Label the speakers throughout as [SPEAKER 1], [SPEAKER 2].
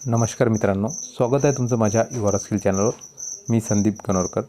[SPEAKER 1] नमस्कार मित्रांनो स्वागत आहे तुमचं माझ्या युवा स्किल चॅनलवर. मी संदीप गणोरकर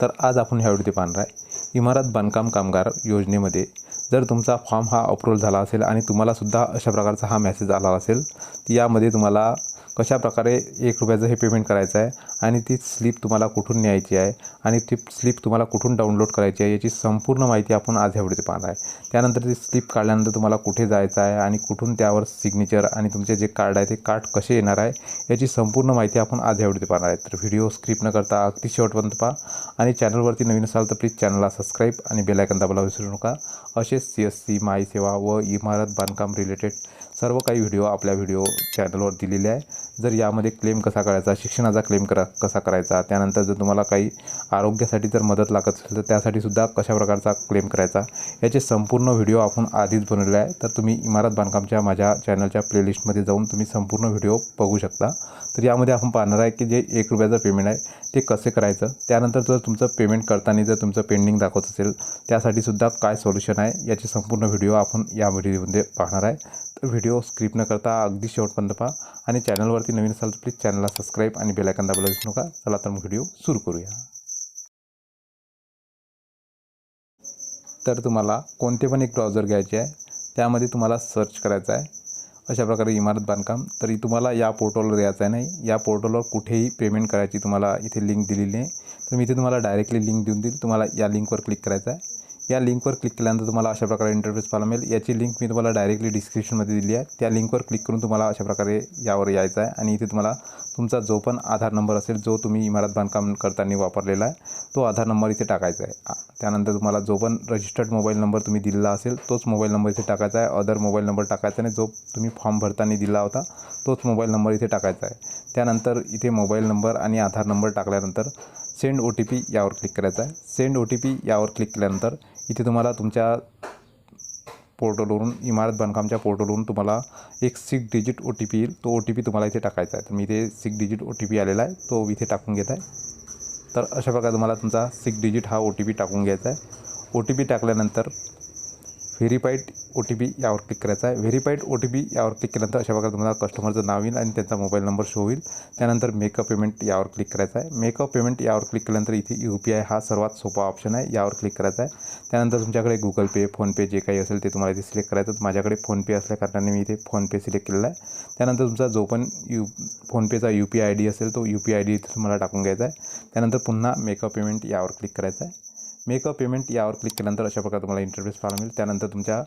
[SPEAKER 1] तर आज आपण ह्या व्हिडिओ पाहणार आहे इमारत बांधकाम कामगार योजनेमध्ये जर तुमचा फॉर्म हा अप्रूव्हल झाला असेल आणि तुम्हालासुद्धा अशा प्रकारचा हा मेसेज आला असेल तर यामध्ये तुम्हाला कशा प्रकारे एक रुपयाचं हे पेमेंट करायचं आहे आणि ती स्लिप तुम्हाला कुठून न्यायची आहे आणि ती स्लिप तुम्हाला कुठून डाउनलोड करायची आहे याची संपूर्ण माहिती आपण आज ह्या पाहणार आहे. त्यानंतर ती स्लिप काढल्यानंतर तुम्हाला कुठे जायचं आहे आणि कुठून त्यावर सिग्नेचर आणि तुमचे जे कार्ड आहे ते कार्ड कसे येणार आहे याची संपूर्ण माहिती आपण आज ह्या व्हिडिओत पाहणार आहे. तर व्हिडिओ स्क्रिप न करता अगदी शेवटपर्यंत पहा. आणि चॅनलवरती नवीन असाल तर प्लीज चॅनलला सबस्क्राईब आणि बेलायकन दाबायला विसरू नका. असेच सी एस सी माय सेवा व इमारत बांधकाम रिलेटेड सर्व काही व्हिडिओ आपल्या व्हिडिओ चॅनलवर दिलेले आहे. जर यामध्ये क्लेम कसा करायचा शिक्षणाचा क्लेम करा कसा करायचा त्यानंतर जर तुम्हाला काही आरोग्यासाठी जर मदत लागत असेल तर त्यासाठी सुद्धा कशा प्रकारचा क्लेम करायचा याचे संपूर्ण व्हिडिओ आपण आधीच बनवले आहे. तर तुम्ही इमारत बांधकामच्या माझ्या चॅनलच्या प्लेलिस्टमध्ये जाऊन तुम्ही संपूर्ण व्हिडिओ बघू शकता. तर यामध्ये आपण पाहणार आहे की जे एक रुपयाचं पेमेंट आहे ते कसे करायचं? त्यानंतर जर तुमचं पेमेंट करताना जर तुमचं पेंडिंग दाखवत असेल त्यासाठी सुद्धा काय सोल्युशन आहे? याची संपूर्ण व्हिडिओ आपण या व्हिडिओमध्ये पाहणार आहे. तर व्हिडिओ स्क्रिप न करता अगदी शेवटपर्यंत पहा. आणि चॅनलवरती नवीन असाल तर प्लीज चॅनलला सबस्क्राईब आणि बेलायकन दाबायला विसरू नका. चला तर मग व्हिडिओ सुरू करूया. तर तुम्हाला कोणते पण एक ब्राउझर घ्यायचे आहे त्यामध्ये तुम्हाला सर्च करायचं आहे. अशा प्रकारे इमारत बांधकाम. तरी तुम्हाला या पोर्टलवर यायचं आहे नाही. या पोर्टलवर कुठेही पेमेंट करायची तुम्हाला इथे लिंक दिलेली आहे तर मी इथे तुम्हाला डायरेक्टली लिंक देऊन देईल. तुम्हाला या लिंकवर क्लिक करायचं आहे या लिंकवर क्लिक केल्यानंतर तुम्हाला अशा प्रकारे इंटरफेस पाहायला मिळेल. याची लिंक मी तुम्हाला डायरेक्टली डिस्क्रिप्शनमध्ये दिली आहे. त्या लिंकवर क्लिक करून तुम्हाला अशा प्रकारे यावर यायचं आहे. आणि इथे तुम्हाला तुमचा जो पण आधार नंबर असेल जो तुम्ही इमारत बांधकाम करताना वापरलेला आहे तो आधार नंबर इथे टाकायचा आहे. त्यानंतर तुम्हाला जो पण रजिस्टर्ड मोबाईल नंबर तुम्ही दिलेला असेल तोच मोबाईल नंबर इथे टाकायचा आहे. अदर मोबाईल नंबर टाकायचा नाही. जो तुम्ही फॉर्म भरताना दिला होता तोच मोबाईल नंबर इथे टाकायचा आहे. त्यानंतर इथे मोबाईल नंबर आणि आधार नंबर टाकल्यानंतर सेंड ओ टी पी यावर क्लिक करायचा आहे. सेंड ओ टी पी यावर क्लिक केल्यानंतर इथे तुम्हाला तुमच्या पोर्टलवरून इमारत बांधकामच्या पोर्टलवरून तुम्हाला एक six digit O T P येईल तो ओ टी पी तुम्हाला इथे टाकायचा आहे. तर मी इथे six digit O T P आलेला आहे तो इथे टाकून घेत आहे. तर अशा प्रकारे तुम्हाला तुमचा सिक्स डिजिट हा ओ टी पी टाकून घ्यायचा आहे. ओ टी पी टाकल्यानंतर व्हेरीफाईड ओ टी पी यावर क्लिक करायचा आहे. व्हेरीफाईड ओ टी पी यावर क्लिक केल्यानंतर अशा प्रकारे तुम्हाला कस्टमरचं नाव येईल आणि त्यांचा मोबाईल नंबर शो होईल. त्यानंतर मेकअप पेमेंट यावर क्लिक करायचा आहे. मेकअप पेमेंट यावर क्लिक केल्यानंतर इथे यू पी आय हा सर्वात सोपा ऑप्शन आहे. यावर क्लिक करायचा आहे. त्यानंतर तुमच्याकडे गुगल पे फोनपे जे काही असेल ते तुम्हाला इथे सिलेक्ट करायचं माझ्याकडे फोनपे असल्या कारणाने मी इथे फोनपे सिलेक्ट केलेला आहे. त्यानंतर तुमचा जो पण यू फोनपेचा यू पी आय डी असेल तो यू पी आय डी इथे तुम्हाला टाकून घ्यायचा आहे. त्यानंतर पुन्हा मेकअप पेमेंट यावर क्लिक करायचं आहे. मेकअप पेमेंट यावर क्लिक केल्यानंतर अशा प्रकारे तुम्हाला इंटरफेस पाहायला मिळेल. त्यानंतर तुमच्या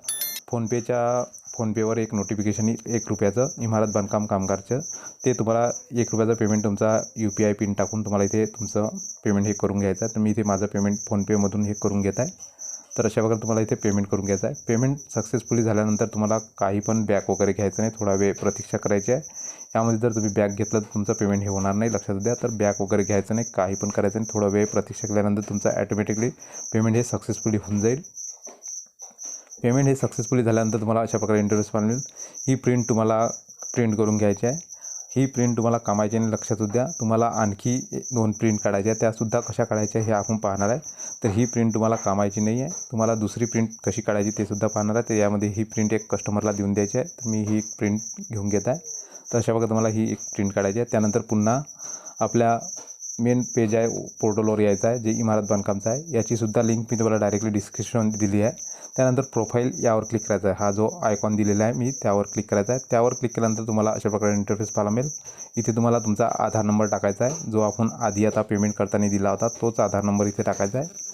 [SPEAKER 1] फोनपेच्या फोनपेवर एक नोटिफिकेशन येईल एक रुपयाचं इमारत बांधकाम कामगारचं ते तुम्हाला एक रुपयाचं पेमेंट तुमचा यू पी आय पिन टाकून तुम्हाला इथे तुमचं पेमेंट हे करून घ्यायचं आहे. तर मी इथे माझं पेमेंट फोनपेमधून हे करून घेत आहे. तर अशा प्रकारे तुम्हाला इथे पेमेंट करून घ्यायचं आहे. पेमेंट सक्सेसफुली झाल्यानंतर तुम्हाला काही पण बॅक वगैरे घ्यायचं नाही. थोडा वेळ प्रतीक्षा करायची आहे. यामध्ये जर तुम्ही बॅग घेतलं तर तुमचं पेमेंट हे होणार नाही लक्षात द्या. तर बॅक वगैरे घ्यायचं नाही काही पण करायचं नाही. थोडा वेळ प्रतीक्षा केल्यानंतर तुमचं ॲटोमॅटिकली पेमेंट हे सक्सेसफुली होऊन जाईल. पेमेंट हे सक्सेसफुली झाल्यानंतर तुम्हाला अशा प्रकारे इंटरव्ह्यूस पाहायला मिळेल. ही प्रिंट तुम्हाला प्रिंट करून घ्यायची आहे. ही प्रिंट तुम्हाला कामायची आणि लक्षात द्या. तुम्हाला आणखी दोन प्रिंट काढायच्या आहे त्यासुद्धा कशा काढायच्या हे आपण पाहणार आहे. तर ही प्रिंट तुम्हाला कामायची नाही आहे. तुम्हाला दुसरी प्रिंट कशी काढायची ते सुद्धा पाहणार आहे. तर यामध्ये ही प्रिंट एक कस्टमरला देऊन द्यायची आहे. तर मी ही प्रिंट घेऊन घेत आहे. तर अशा प्रकारे तुम्हाला ही एक प्रिंट काढायची आहे. त्यानंतर पुन्हा आपल्या मेन पेज आहे पोर्टलवर यायचं आहे जे इमारत बांधकामचं आहे. याचीसुद्धा लिंक मी तुम्हाला डायरेक्टली डिस्क्रिप्शनमध्ये दिली आहे. त्यानंतर प्रोफाईल यावर क्लिक करायचा आहे. हा जो आयकॉन दिलेला आहे मी त्यावर क्लिक करायचा आहे. त्यावर क्लिक केल्यानंतर तुम्हाला अशा प्रकारे इंटरफेस पाहायला मिळेल. इथे तुम्हाला तुमचा आधार नंबर टाकायचा आहे. जो आपण आधी आता पेमेंट करताना दिला होता तोच आधार नंबर इथे टाकायचा आहे.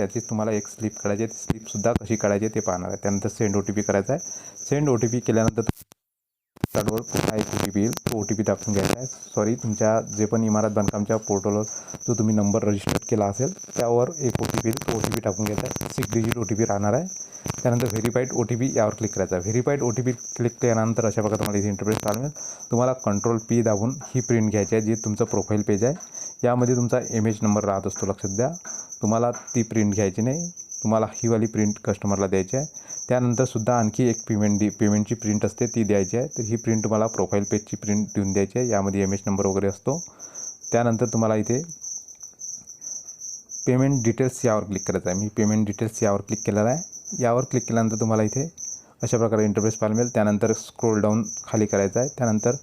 [SPEAKER 1] त्याचीच तुम्हाला एक स्लिप काढायची आहे. ती स्लिपसुद्धा कशी काढायची ते पाहणार आहे. त्यानंतर सेंड ओ टी पी करायचा आहे. सेंड ओ टी पी केल्यानंतर कार्डवर पुन्हा एक ओ टी पी येईल. तो ओ टी पी टाकून घ्यायचा आहे. सॉरी तुमच्या जे पण इमारत बांधकामच्या पोर्टलवर जो तुम्ही नंबर रजिस्टर केला असेल त्यावर एक ओ टी पी येईल. तो ओ टी पी टाकून घ्यायचा आहे. Six digit O T P राहणार आहे. त्यानंतर व्हेरीफाईड ओ टी पी यावर क्लिक करायचा आहे. Verified O T P click केल्यानंतर अशा प्रकारे तुम्हाला इथे इंटरप्रेस चालू मिळेल तुम्हाला कंट्रोल पी दाबून ही प्रिंट घ्यायची आहे जी तुमचं प्रोफाईल पेज आहे. यामध्ये तुमचा एम एच नंबर राहत असतो. लक्षात द्या. तुम्हाला ती प्रिंट घ्यायची नाही. तुम्हाला ही वाली प्रिंट कस्टमरला द्यायची आहे. त्यानंतरसुद्धा आणखी एक पेमेंट दी पेमेंटची प्रिंट असते ती द्यायची आहे. तर ही प्रिंट तुम्हाला प्रोफाईल पेजची प्रिंट देऊन द्यायची आहे. यामध्ये एम एच नंबर वगैरे असतो. त्यानंतर तुम्हाला इथे पेमेंट डिटेल्स यावर क्लिक करायचं आहे. मी पेमेंट डिटेल्स यावर क्लिक केलेलं आहे. यावर क्लिक केल्यानंतर तुम्हाला इथे अशा प्रकारे इंटरफेस पाहायला मिळेल. त्यानंतर स्क्रोल डाऊन खाली करायचं आहे. त्यानंतर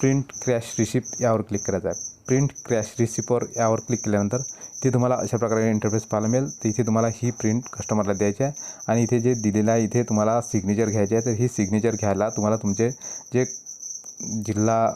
[SPEAKER 1] प्रिंट क्रॅश रिसिप्ट यावर क्लिक करायचं आहे. प्रिंट क्रॅश रिसिप्टवर यावर क्लिक केल्यानंतर इथे तुम्हाला अशा प्रकारे इंटरफेस पाहायला मिळेल. तर इथे तुम्हाला ही प्रिंट कस्टमरला द्यायची आहे आणि इथे जे दिलेलं आहे इथे तुम्हाला सिग्नेचर घ्यायचे आहे. तर ही सिग्नेचर घ्यायला तुम्हाला तुमचे जे जिल्हा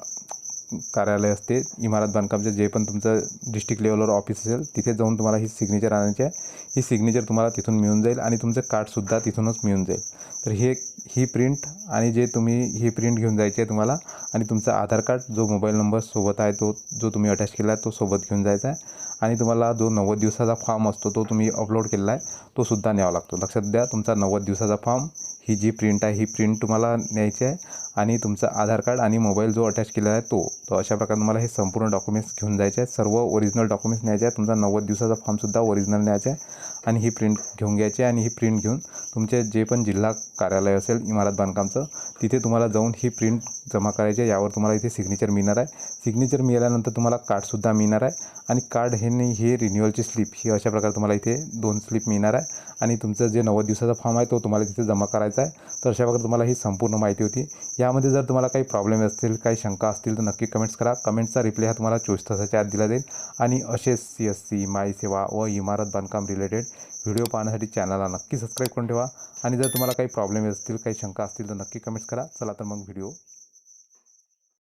[SPEAKER 1] कार्यालय असते इमारत बांधकामचे जे पण तुमचं डिस्ट्रिक्ट लेवलवर ऑफिस असेल तिथे जाऊन तुम्हाला ही सिग्नेचर आणायची आहे. ही सिग्नेचर तुम्हाला तिथून मिळून जाईल आणि तुमचं कार्डसुद्धा तिथूनच मिळून जाईल. तर हे ही प्रिंट आणि जे तुम्ही ही प्रिंट घेऊन जायची आहे तुम्हाला आणि तुमचा आधार कार्ड जो मोबाईल नंबर सोबत आहे तो जो तुम्ही अटॅच केला आहे तो सोबत घेऊन जायचा आहे. आणि तुम्हाला जो नव्वद दिवसाचा फॉर्म असतो तो तुम्ही अपलोड केलेला आहे तो सुद्धा न्यावा लागतो. लक्षात द्या तुमचा नव्वद दिवसाचा फॉर्म ही जी प्रिंट आहे ही प्रिंट तुम्हाला न्यायची आहे आणि तुमचं आधार कार्ड आणि मोबाईल जो अटॅच केलेला आहे तो तो अशा प्रकारे तुम्हाला हे संपूर्ण डॉक्युमेंट्स घेऊन जायचे आहेत. सर्व ओरिजिनल डॉक्युमेंट्स न्यायचे आहे तुमचा नव्वद दिवसाचा फॉर्मसुद्धा ओरिजिनल न्यायचा आहे. आणि ही प्रिंट घेऊन घ्यायची आहे आणि ही प्रिंट घेऊन तुमचे जे पण जिल्हा कार्यालय असेल इमारत बांधकामचं तिथे तुम्हाला जाऊन ही प्रिंट जमा करायची आहे. यावर तुम्हाला इथे सिग्नेचर मिळणार आहे. सिग्नेचर मिळाल्यानंतर तुम्हाला कार्डसुद्धा मिळणार आहे. आणि कार्ड हे नाही हे रिन्युअलची स्लिप ही अशा प्रकारे तुम्हाला इथे दोन स्लिप मिळणार आहे. आणि तुमचं जे नव्वद दिवसाचा फॉर्म आहे तो तुम्हाला तिथे जमा करायचा आहे. तर अशा प्रकारे तुम्हाला ही संपूर्ण माहिती होती. यामध्ये जर तुम्हाला काही प्रॉब्लेम असतील काही शंका असतील तर नक्की कमेंट्स करा. कमेंटचा रिप्लाय हा तुम्हाला चोवीस तासाच्या आत दिला जाईल. आणि असेच सी एस सी माई सेवा व इमारत बांधकाम रिलेटेड व्हिडिओ पाहण्यासाठी चॅनलला नक्की सबस्क्राईब करून ठेवा. आणि जर तुम्हाला काही प्रॉब्लेम असतील काही शंका असतील तर नक्की कमेंट्स करा. चला तर मग व्हिडिओ